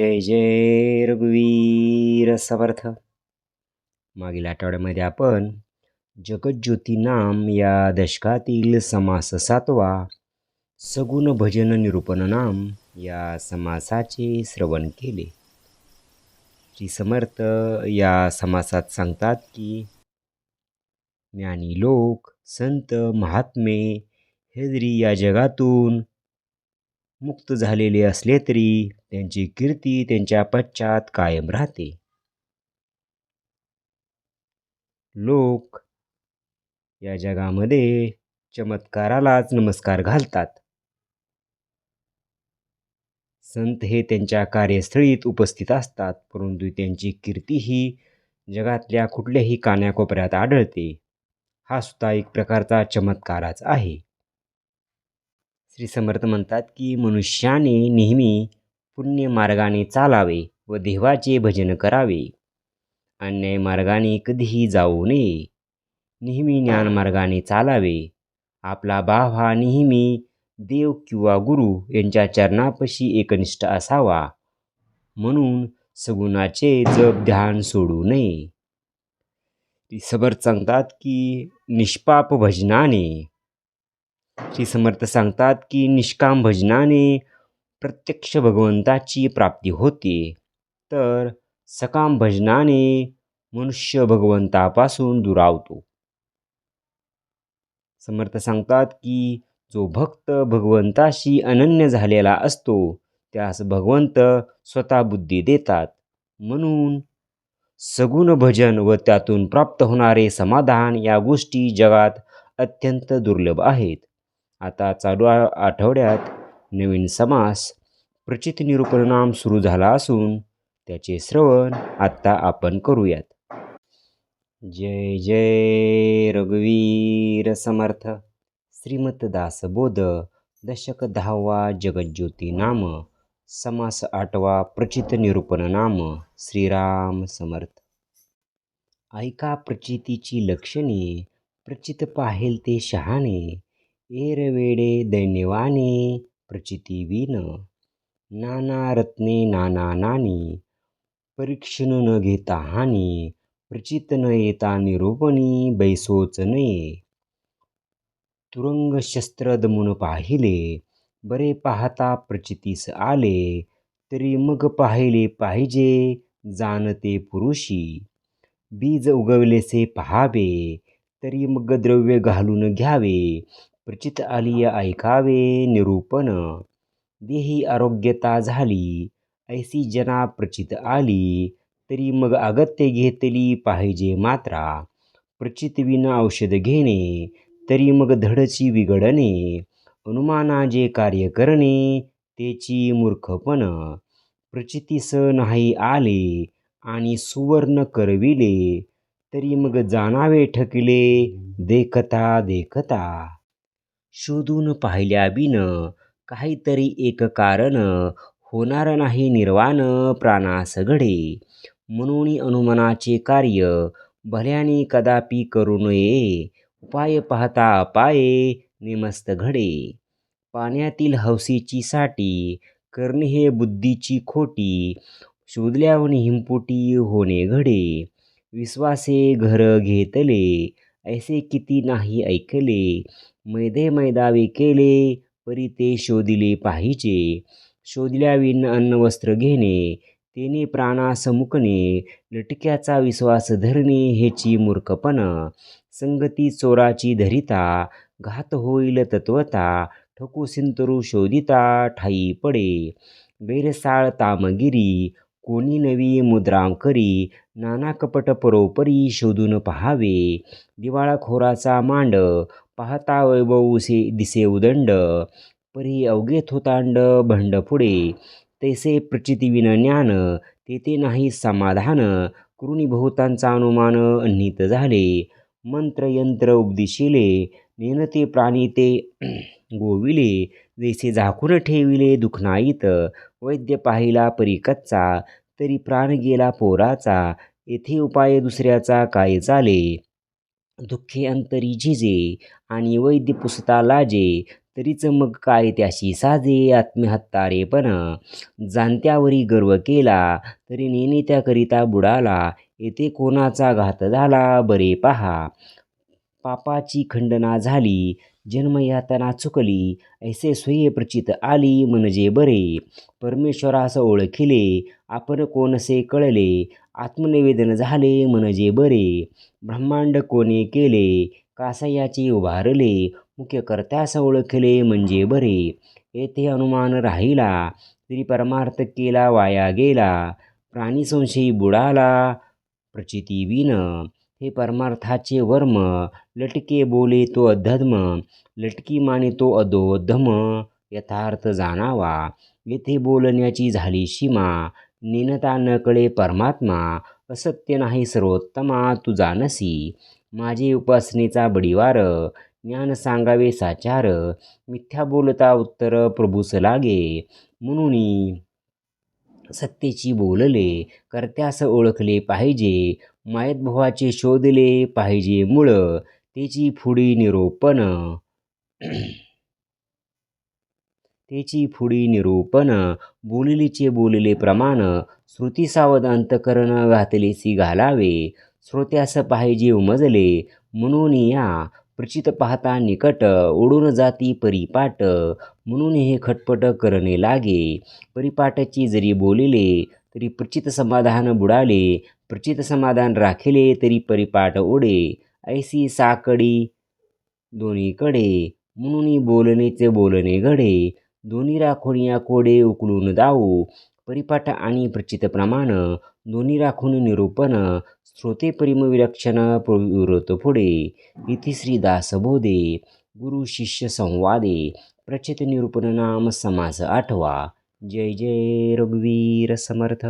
जय जय रघुवीर समर्थ मागील आठवड्यामध्ये आपण जगज्योती नाम या दशकातील समास सातवा सगुण भजन निरूपण नाम या समासाचे श्रवण केले. श्री समर्थ या समासात सांगतात की ज्ञानी लोक संत महात्मे हेदरी या जगातून मुक्त झालेले असले तरी त्यांची कीर्ती त्यांच्या पश्चात कायम राहते. लोक या जगामध्ये चमत्कारालाच नमस्कार घालतात. संत हे त्यांच्या कार्यस्थळीत उपस्थित असतात परंतु त्यांची कीर्ती ही जगातल्या कुठल्याही कान्याकोपऱ्यात आढळते. हा सुद्धा एक प्रकारचा चमत्कारच आहे. श्री समर्थ म्हणतात की मनुष्याने नेहमी पुण्य मार्गाने चालावे व देवाचे भजन करावे. अन्याय मार्गाने कधीही जाऊ नये. नेहमी ज्ञानमार्गाने चालावे. आपला भाव हा नेहमी देव किंवा गुरु यांच्या चरणापाशी एकनिष्ठ असावा. म्हणून सगुणाचे जप ध्यान सोडू नये. समर्थ सांगतात की निष्पाप भजनाने श्री समर्थ सांगतात की निष्काम भजनाने प्रत्यक्ष भगवंताची प्राप्ती होते. तर सकाम भजनाने मनुष्य भगवंतापासून दुरावतो समर्थ सांगतात की जो भक्त भगवंताशी अनन्य झालेला असतो त्यास भगवंत स्वतः बुद्धी देतात. म्हणून सगुण भजन व त्यातून प्राप्त होणारे समाधान या गोष्टी जगात अत्यंत दुर्लभ आहेत. आता चालू आठवड्यात नवीन समास प्रचित निरूपण नाम सुरू झाला असून त्याचे श्रवण आत्ता आपण करूयात. जय जय रघुवीर समर्थ. श्रीमत दासबोध दशक दहावा जगज्योती नाम समास आठवा प्रचित निरूपण नाम श्रीराम समर्थ. ऐका प्रचितीची लक्षणे प्रचित पाहेल ते शहाणे एरवेडे दैन्यवाने प्रचितीवीन नाना रत्ने नाना नानी परीक्षण न घेता हानी प्रचित न येता निरूपणी बैसोच नये। तुरंग शस्त्र दमून पाहिले बरे पाहता प्रचितीस आले तरी मग पाहिले पाहिजे जाणते पुरुषी। बीज उगवलेसे पहावे तरी मग द्रव्य घालून घ्यावे प्रचित आलिय ऐकावे निरूपण. देही आरोग्यता झाली ऐसी जना प्रचित आली तरी मग अगत्य घेतली पाहिजे मात्रा. प्रचित विन औषध घेणे तरी मग धडची विघडणे. अनुमाना जे कार्य करणे तेची मूर्खपण. प्रचितीस नाही आले आणि सुवर्ण करविले तरी मग जाणावे ठकिले देखता देखता. शोधून पाहिल्या बिन काहीतरी एक कारण होणार नाही निर्वाण प्राणास घडे. म्हणून अनुमानाचे कार्य भल्याने कदापि करू नये. उपाय पाहता अपाये निमस्त घडे. पाण्यातील हौसीची साठी करणे हे बुद्धीची खोटी शोधल्याहून हिंपुटी होणे घडे. विश्वासे घर घेतले ऐसे किती नाही ऐकले. मैदे मैदावे केले परी ते शोधिले पाहिजे. शोधल्याविन अन्न वस्त्र घेणे तेने प्राणास मुकणे लटक्याचा विश्वास धरणे हेची मूर्खपण. संगती चोराची धरिता घात होईल तत्वता ठकू सिंतरू शोधिता ठाई पडे. गैरसाळ तामगिरी कोणी नवी मुद्राम करी नाना कपट परोपरी शोधून पहावे. दिवाळखोराचा मांड पाहता वैभवसे दिसे उदंड. परी अवघे थोतांड भंड पुढे. तैसे प्रचितीविन ज्ञान तेथे नाही समाधान. कृणी बहुतांचा अनुमान अन्नीत झाले. मंत्र यंत्र उपदिशिले नेनते प्राणी ते गोविले. जैसे झाकून ठेविले दुखनाईत वैद्य पाहिला परी कच्चा. तरी प्राण गेला पोराचा. येथे उपाय दुसऱ्याचा काय चाले? दुःखे अंतरी झिजे आणि वैद्य पुसता लाजे. तरीच मग काय त्याशी साजे? आत्महत्यारेपण जाणत्यावरी गर्व केला तरी नेनेत्याकरिता बुडाला. येथे कोणाचा घात झाला? बरे पहा. पापाची खंडना झाली. जन्मयातना चुकली ऐसे स्वये प्रचित आली म्हणजे बरे. परमेश्वरास ओळखिले आपण कोणसे कळले आत्मनिवेदन झाले म्हणजे बरे. ब्रह्मांड कोणे केले कासयाचे उभारले मुख्य कर्त्यास ओळखले म्हणजे बरे. येथे अनुमान राहिला तरी परमार्थ केला वाया गेला प्राणी संशयी बुडाला प्रचिती विन. हे परमार्थाचे वर्म. लटके बोले तो अधर्म. लटकी माने तो अधोधम. यथार्थ जाणावा. येथे बोलण्याची झाली सीमा. निनता न कळे परमात्मा. असत्य नाही सर्वोत्तमा. तू जानसी माझे उपासनेचा बडिवार. ज्ञान सांगावे साचार. मिथ्या बोलता उत्तर प्रभूस लागे. म्हणून सत्तेची बोलले. कर्त्यास ओळखले पाहिजे. मायतभवाचे शोधले पाहिजे मुळं त्याची फुडी निरोपण. तेची फुडी निरूपण बोललीचे बोलिले प्रमाण. श्रुतीसावध अंतकरण घातलेसी घालावे. श्रोत्यास पाहिजे उमजले म्हणून या. प्रचित पाहता निकट उडून जाती परिपाट. म्हणून हे खटपट करणे लागे. परिपाटाची जरी बोलिले तरी प्रचित समाधान बुडाले प्रचित समाधान राखिले तरी परिपाट ओढे. ऐसी साकडी दोन्हीकडे म्हणून बोलणेचे बोलणे घडे. दोन्ही राखून या कोडे उकलून दाऊ परिपाठ आणि प्रचित प्रमाण दोन्ही राखून निरूपण श्रोते परिमविलक्षण विलक्षण प्रवृत्त पुढे इथे श्रीदासबोधे गुरु शिष्य संवादे प्रचित निरूपण नाम समास आठवा. जय जय रघुवीर समर्थ।